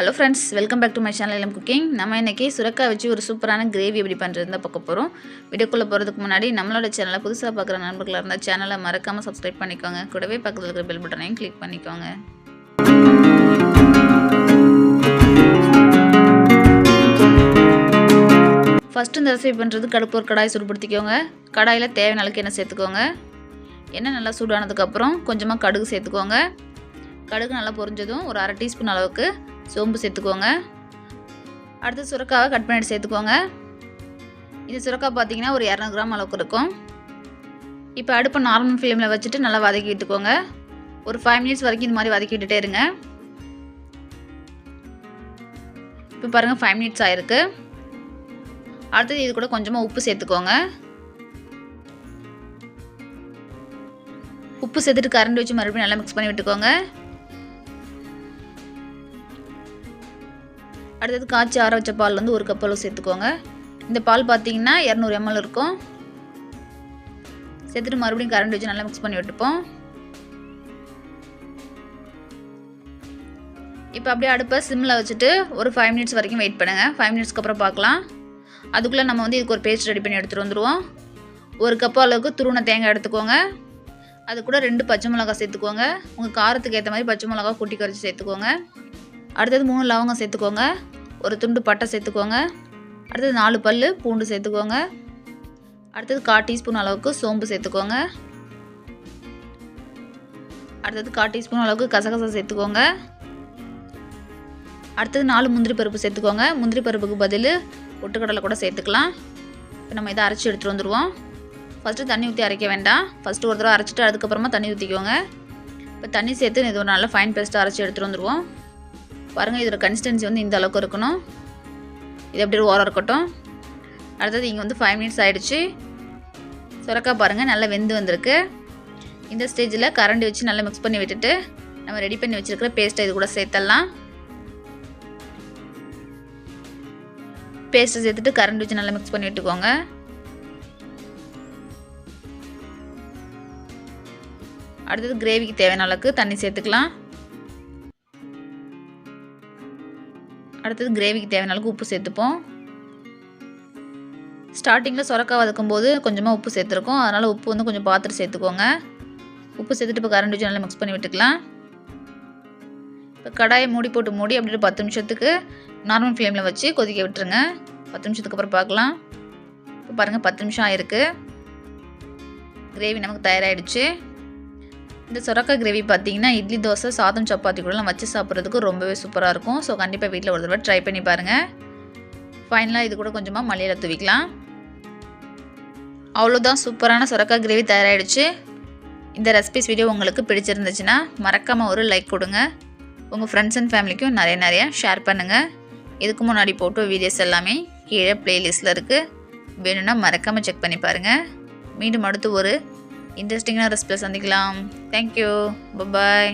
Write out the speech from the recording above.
Hello friends welcome back to my channel எல்லாம் cooking நம்ம இன்றைக்கி சுரக்காய் வச்சு ஒரு சூப்பரான கிரேவி எப்படி பண்ணுறது தான் பார்க்க போகிறோம் வீடியோக்குள்ளே போகிறதுக்கு முன்னாடி நம்மளோட சேனலை புதுசாக பார்க்குற நண்பர்களாக இருந்தால் சேனலை மறக்காமல் சப்ஸ்கிரைப் பண்ணிக்கோங்க. கூடவே பக்கத்தில் இருக்கிற பெல் பட்டனையும் கிளிக் பண்ணிக்கோங்க. ஃபஸ்ட்டு இந்த ரெசிபி பண்ணுறது கடுப்பு ஒரு கடாய் சூடுபடுத்திக்கோங்க. கடாயில் தேவையான அளவுக்கு எண்ணெய் சேர்த்துக்கோங்க. எண்ணெய் நல்லா சூடானதுக்கப்புறம் கொஞ்சமாக கடுகு சேர்த்துக்கோங்க. கடுகு நல்லா பொரிஞ்சதும் ஒரு அரை டீஸ்பூன் அளவுக்கு சோம்பு சேர்த்துக்கோங்க. அடுத்து சுரக்காவை கட் பண்ணிட்டு சேர்த்துக்கோங்க. இது சுரக்காய் பார்த்தீங்கன்னா ஒரு இரநூறு கிராம் அளவுக்கு இருக்கும். இப்போ அடுப்பை நார்மல் ஃப்ளேமில் வச்சுட்டு நல்லா வதக்கி விட்டுக்கோங்க. ஒரு ஃபைவ் மினிட்ஸ் வரைக்கும் இந்த மாதிரி வதக்கி விட்டுட்டே இருங்க. இப்போ பாருங்கள் ஃபைவ் மினிட்ஸ் ஆயிருக்கு. அடுத்தது இது கூட கொஞ்சமாக உப்பு சேர்த்துக்கோங்க. உப்பு சேர்த்துட்டு கரண்ட் வச்சு மறுபடியும் நல்லா மிக்ஸ் பண்ணி விட்டுக்கோங்க. அடுத்தது காய்ச்சி ஆற வச்ச பால் வந்து ஒரு கப் அளவு சேர்த்துக்கோங்க. இந்த பால் பார்த்தீங்கன்னா இரநூறு எம்எல் இருக்கும். சேர்த்துட்டு மறுபடியும் கரண்ட் வச்சு நல்லா மிக்ஸ் பண்ணி விட்டுப்போம். இப்போ அப்படியே அடுப்பை சிம்மில் வச்சுட்டு ஒரு ஃபைவ் மினிட்ஸ் வரைக்கும் வெயிட் பண்ணுங்கள் ஃபைவ் மினிட்ஸ்க்கு அப்புறம் பார்க்கலாம் அதுக்குள்ளே நம்ம வந்து இதுக்கு ஒரு பேஸ்ட் ரெடி பண்ணி எடுத்துகிட்டு வந்துடுவோம் ஒரு கப் அளவுக்கு துருணை தேங்காய் எடுத்துக்கோங்க. அது கூட ரெண்டு பச்சை மிளகா சேர்த்துக்கோங்க. உங்கள் காரத்துக்கு ஏற்ற மாதிரி பச்சை மிளகா குட்டி கரைச்சி சேர்த்துக்கோங்க. அடுத்தது மூணு லவங்கம் சேர்த்துக்கோங்க. ஒரு துண்டு பட்டை சேர்த்துக்கோங்க. அடுத்தது நாலு பல் பூண்டு சேர்த்துக்கோங்க. அடுத்தது கால் டீஸ்பூன் அளவுக்கு சோம்பு சேர்த்துக்கோங்க. அடுத்தது கால் டீஸ்பூன் அளவுக்கு கசகசா சேர்த்துக்கோங்க. அடுத்தது நாலு முந்திரி பருப்பு சேர்த்துக்கோங்க. முந்திரி பருப்புக்கு பதில் ஒட்டுக்கடலை கூட சேர்த்துக்கலாம். இப்போ நம்ம இதை அரைச்சி எடுத்துகிட்டு வந்துடுவோம் ஃபஸ்ட்டு தண்ணி ஊற்றி அரைக்க வேண்டாம். ஃபஸ்ட்டு ஒரு தடவை அரைச்சிட்டு அதுக்கப்புறமா தண்ணி ஊற்றிக்கோங்க இப்போ தண்ணி சேர்த்து இது ஒரு நல்ல ஃபைன் பேஸ்ட்டாக அரைச்சி எடுத்துகிட்டு வந்துடுவோம் பாருங்கள் இதோட கன்சிஸ்டன்சி வந்து இந்த அளவுக்கு இருக்கணும். இது எப்படி ஓரம் இருக்கட்டும். அடுத்தது இங்கே வந்து ஃபைவ் மினிட்ஸ் ஆகிடுச்சு சுரக்கா பாருங்கள் நல்லா வெந்து வந்திருக்கு. இந்த ஸ்டேஜில் கரண்டி வச்சு நல்லா மிக்ஸ் பண்ணி விட்டுட்டு நம்ம ரெடி பண்ணி வச்சுருக்கிற பேஸ்ட்டை இது கூட சேர்த்துடலாம் பேஸ்ட்டை சேர்த்துட்டு கரண்ட் வச்சு நல்லா மிக்ஸ் பண்ணி விட்டுக்கோங்க. அடுத்தது கிரேவிக்கு தேவையான அளவுக்கு தண்ணி சேர்த்துக்கலாம். அடுத்தது கிரேவிக்கு தேவையான அளவுக்கு உப்பு சேர்த்துப்போம். ஸ்டார்டிங்கில் சுரக்காய் வதக்கும் போது கொஞ்சமாக உப்பு சேர்த்துருக்கோம். அதனால் உப்பு வந்து கொஞ்சம் பார்த்துட்டு சேர்த்துக்கோங்க. உப்பு சேர்த்துட்டு இப்போ கரண்ட் வச்சு நல்லா மிக்ஸ் பண்ணி விட்டுக்கலாம். இப்போ கடாயை மூடி போட்டு மூடி அப்படி பத்து நிமிஷத்துக்கு நார்மல் ஃப்ளேமில் வச்சு கொதிக்க விட்டுருங்க. பத்து நிமிஷத்துக்கு அப்புறம் பார்க்கலாம். இப்போ பாருங்கள் பத்து நிமிஷம் ஆயிருக்கு. கிரேவி நமக்கு தயாராகிடுச்சு இந்த சுரக்கா கிரேவி பார்த்தீங்கன்னா இட்லி தோசை சாதம் சப்பாத்தி கூடலாம் வச்சு சாப்பிட்றதுக்கு ரொம்பவே சூப்பராக இருக்கும். ஸோ கண்டிப்பாக வீட்டில் ஒரு தடவை ட்ரை பண்ணி பாருங்கள் ஃபைனலாக இது கூட கொஞ்சமாக மல்லியில் தூவிக்கலாம். அவ்வளோதான் சூப்பரான சுரக்காய் கிரேவி தயாராகிடுச்சு இந்த ரெசிபிஸ் வீடியோ உங்களுக்கு பிடிச்சிருந்துச்சுன்னா மறக்காமல் ஒரு லைக் கொடுங்க. உங்கள் ஃப்ரெண்ட்ஸ் அண்ட் ஃபேமிலிக்கும் நிறைய நிறையா ஷேர் பண்ணுங்கள் இதுக்கு முன்னாடி போட்டோ வீடியோஸ் எல்லாமே கீழே ப்ளேலிஸ்ட்டில் இருக்குது வேணும்னா மறக்காமல் செக் பண்ணி பாருங்கள் மீண்டும் அடுத்து ஒரு இன்ட்ரெஸ்டிங்கான ரெசிபியில் சந்திக்கலாம் தேங்க்யூ பபாய்